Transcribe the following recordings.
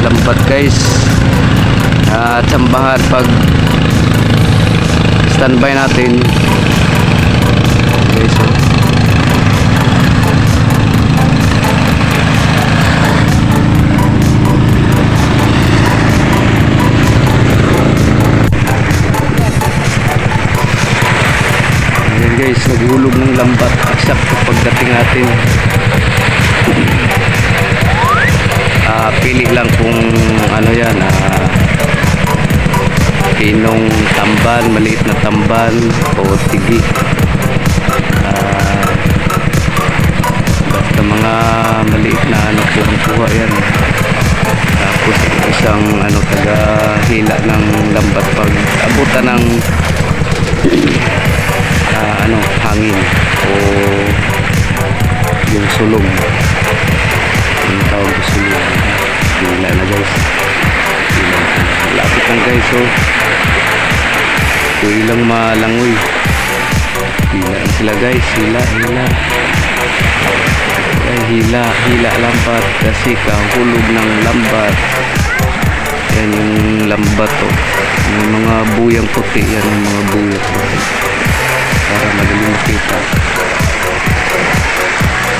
lambat guys. At sambahan pag standby natin. Guys oh. Ayan guys, naghulog ng lambat. Eksakto pagdating natin Ah, pili lang kung ano yan ah, pinong tamban, maliit na tamban o tigi. Ah, basta mga maliit na ano kuha yan. Tapos isang ano taga hila ng lambat pag abutan ng ah, ano hangin o yung sulong hila na guys. Lapit lang guys so pwede lang malangoy. Hila sila guys. Hila hila. Ay hila hila lambat. Kasi kahulog ng lambat. Yan yung lambat oh. Yung mga buyang puti yan yung mga buyang puti. Para madali makita.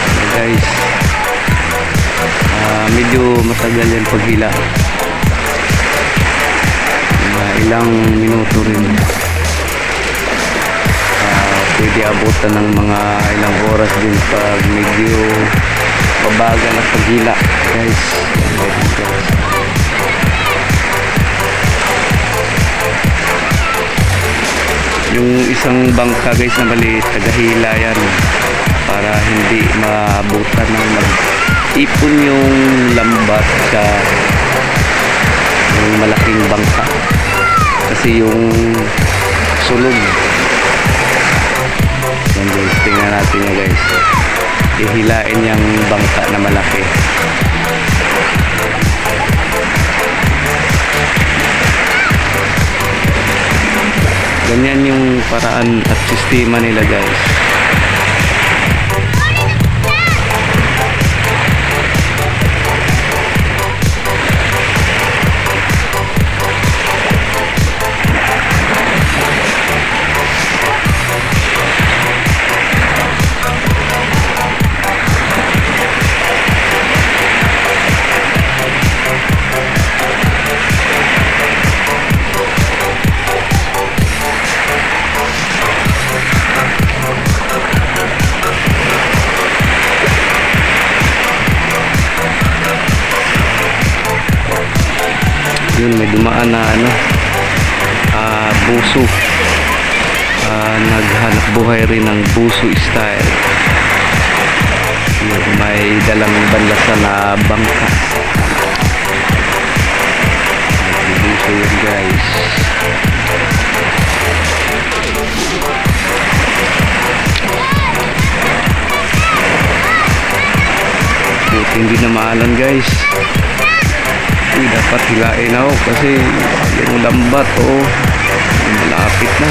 So guys medyo matagal yan paghila. Mga ilang minuto rin. Ah, pwede abutan ng mga ilang oras din pag medyo babagal ang paghila. Guys yung isang bangka guys na maliit tagahila yan. Para hindi maabutan ng mag-ipon yung lambat sa yung malaking bangka. Kasi yung sulog yan guys tingnan natin yan guys. Ihilain yung bangka na malaki. Ganyan yung paraan at sistema nila guys dumaan na ano ah buso Ah, naghanap buhay rin ng buso style. Yun, may dalang banlasa na bangka buso yun guys. Hindi na maalan guys Uy, dapat hilain ako kasi yung lambat oh, malapit na.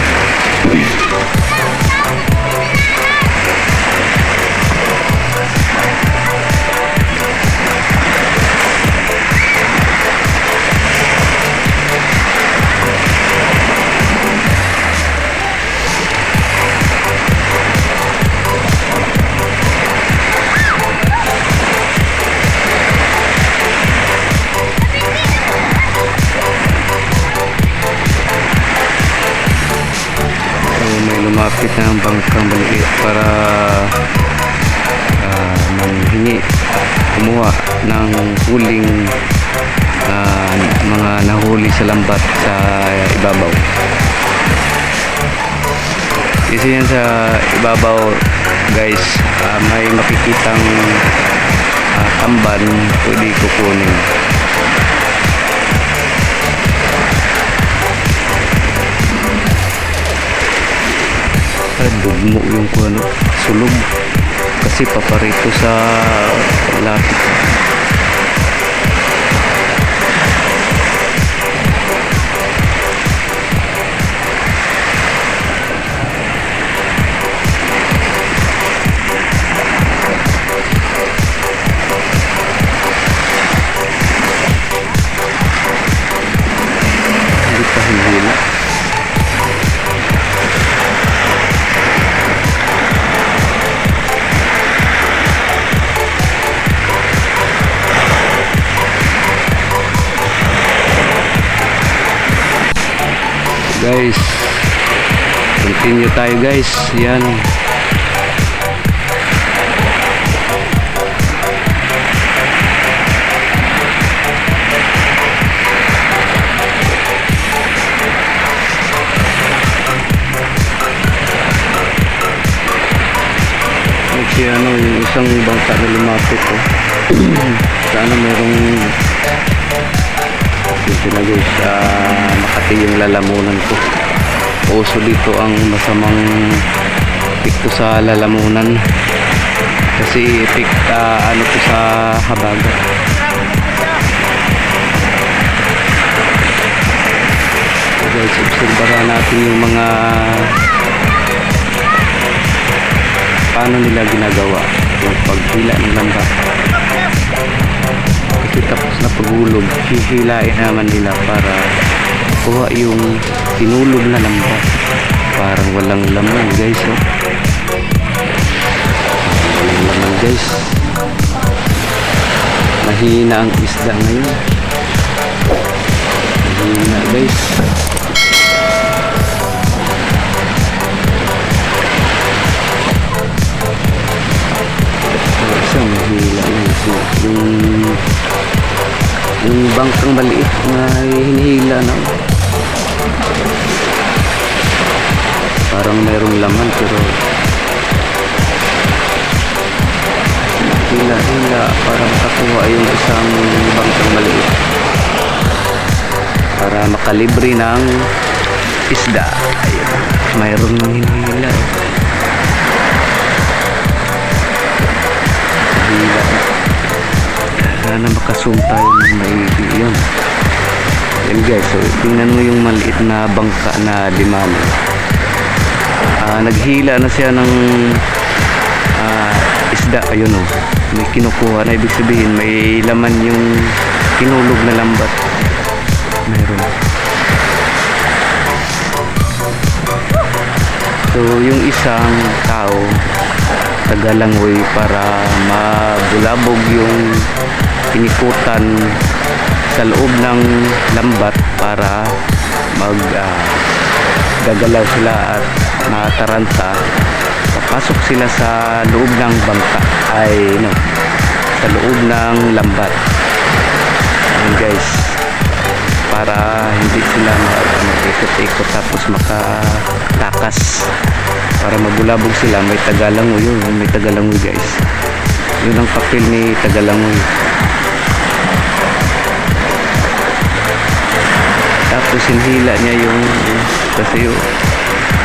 May lumapit na ang bangkang maliit para uh, manghingi kumuha ng huling ah, mga nahuli sa lambat sa ibabaw. Kasi yan sa ibabaw guys, ah, may makikitang ah, tamban pwede kukunin. Dugmo yung kung ano, sulog. Kasi paparito sa lapit. Continue tayo guys. Yan. Si ano, isang bangka na lumapit oh. Sana merong dito na guys, ah, Makati yung lalamunan ko. Uso dito ang masamang epekto sa lalamunan. Kasi epek, ah, ano to sa habagat. Guys, obserbahan natin yung mga paano nila ginagawa yung paghila ng lambat kasi tapos na paghulog hihilain naman nila para kuha yung tinulog na lambat parang walang laman guys oh. walang laman guys. Mahina ang isda ngayon. Mahina guys. Yung yung bangkang maliit na hinihila na parang merong laman pero hila hila para makakuha yung isang bangkang maliit. Para makalibre ng isda. Ayun mayroon ng hinihila. Hila sana makazoom tayo ng maigi yun. Yan guys. So tingnan mo yung maliit na bangka na dimano Naghila na siya ng ah, isda. Ayun o may kinukuha na ibig sabihin may laman yung kinulog na lambat. Mayroon so yung isang tao tagalangoy para mabulabog yung pinikutan sa loob ng lambat para mag ah, gagalaw sila at mataranta papasok sila sa loob ng bangka. Ay no. Sa loob ng lambat. Ayan guys. Para hindi sila ma- mag-ikot-ikot tapos makatakas. Para mabulabog sila. May tagalangoy yun. May tagalangoy guys. Yun ang papel ni tagalangoy tapos hinhila niya yung kasi yung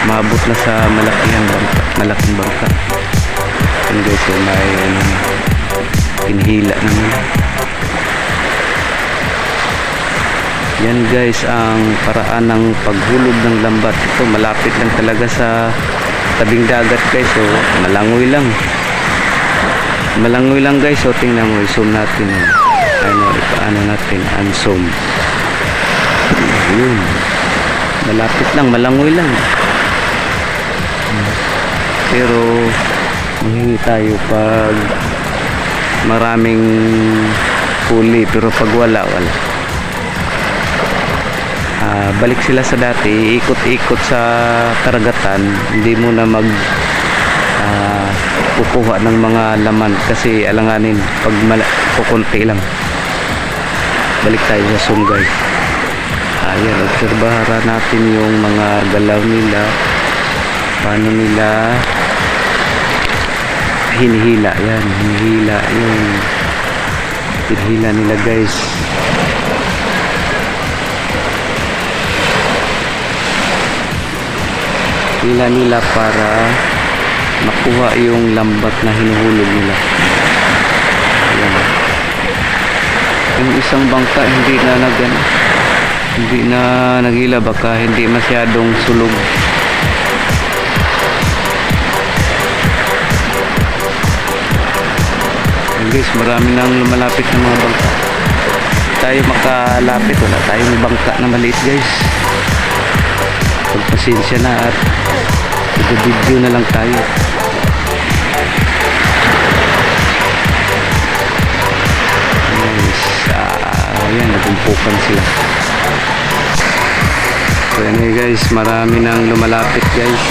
maabot na sa malaking bangka malaking bangka. Yun guys may ano, hinhila naman. Yan guys ang paraan ng paghulog ng lambat. Ito malapit lang talaga sa tabing dagat guys. So malangoy lang. Malangoy lang guys. So tingnan mo zoom natin. Eh. ano ipaano natin? Unzoom yun malapit lang malangoy lang. Pero mahingi tayo pag maraming huli pero pag wala wala. Ah, balik sila sa dati ikot-ikot sa karagatan. Hindi mo na mag kukuha ng mga laman kasi alanganin pag kukunti lang. Balik tayo sa guys ayan obserbahan natin yung mga galaw nila. Paano nila hinihila. Yan hinihila yung hinihila nila guys. Hila nila para makuha yung lambat na hinuhulog nila. Yan yung isang bangka hindi na nag ano, hindi na nagila baka hindi masyadong sulog. Ayun guys marami nang lumalapit ng mga bangka. Tayo makalapit wala tayong bangka na maliit guys. Pagpasensya na at video na lang tayo. Ayan, nagumpukan sila So yan eh guys, marami nang lumalapit guys.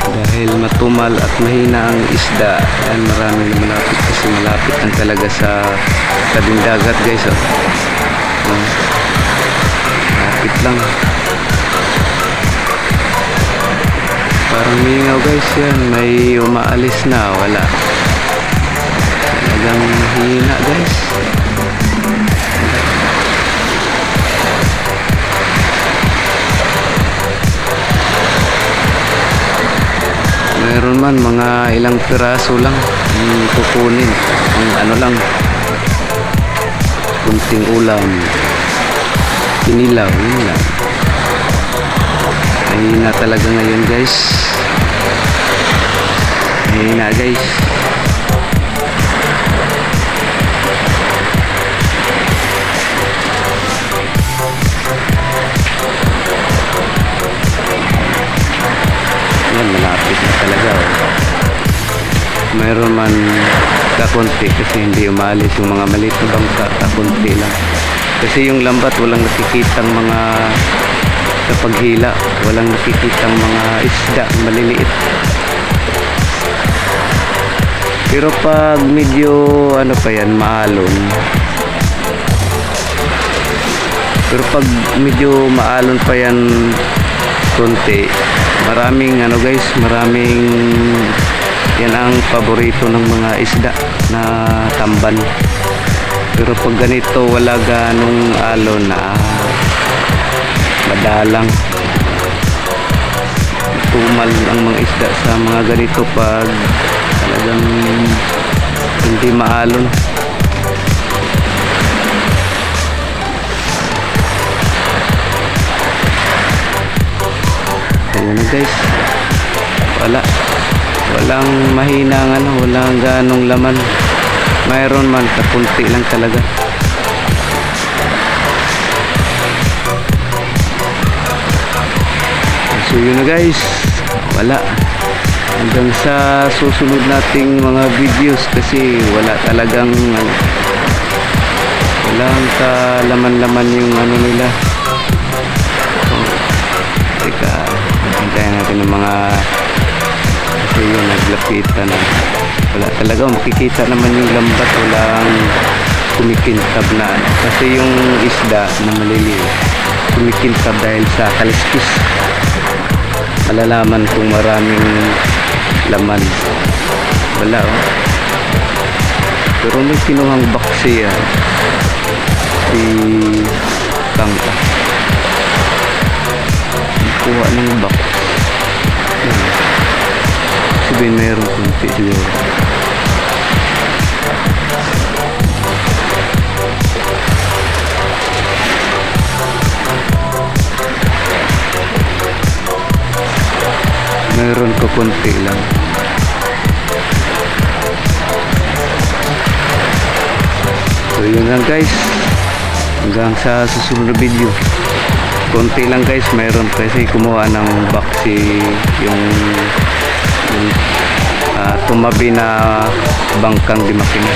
Dahil matumal at mahina ang isda, yan marami lumalapit kasi malapit lang talaga sa tabing dagat guys. Oh. Oh. Malapit lang. Parang mingaw guys yan, may umaalis na, wala. Talagang mahina guys. Meron man mga ilang piraso lang yung kukunin. Ang ano lang, kunting ulam. Kinilaw, yun lang. Mahina talaga ngayon guys. Mahina guys. Yan, malapit na talaga. Oh. Mayroon man kakunti kasi hindi umalis yung mga maliit na bangka, kakunti lang. Kasi yung lambat walang nakikitang mga sa paghila, walang nakikitang mga isda maliliit. Pero pag medyo ano pa yan, maalon. Pero pag medyo maalon pa yan konti, maraming ano guys, maraming yan ang paborito ng mga isda na tamban. Pero pag ganito wala ganong alon na madalang tumal ang mga isda sa mga ganito pag talagang hindi maalon. Ayan guys. Wala. Walang mahinang ano, walang ganong laman. Mayroon man, kapunti lang talaga. So yun na guys. Wala. Hanggang sa susunod nating mga videos kasi wala talagang ano, walang kalaman-laman yung ano nila. Natin ng mga kasi yun, naglapitan na. Wala talaga, makikita naman yung lambat, walang kumikintab na. Kasi yung isda na maliliit, kumikintab dahil sa kaliskis. Malalaman kung maraming laman. Wala oh. Pero may kinuhang baksi ah. Si Kangka kuha ng box. Sabihin mayroon kunti siguro. Mayroon ko kunti lang. So yun lang guys. Hanggang sa susunod na video konti lang guys. Mayroon kasi kumuha ng baksi yung, yung ah, tumabi na bangkang di makina.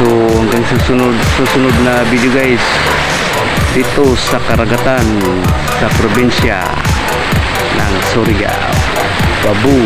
So hanggang susunod susunod na video guys. Dito sa karagatan sa probinsya ng Surigao. Babu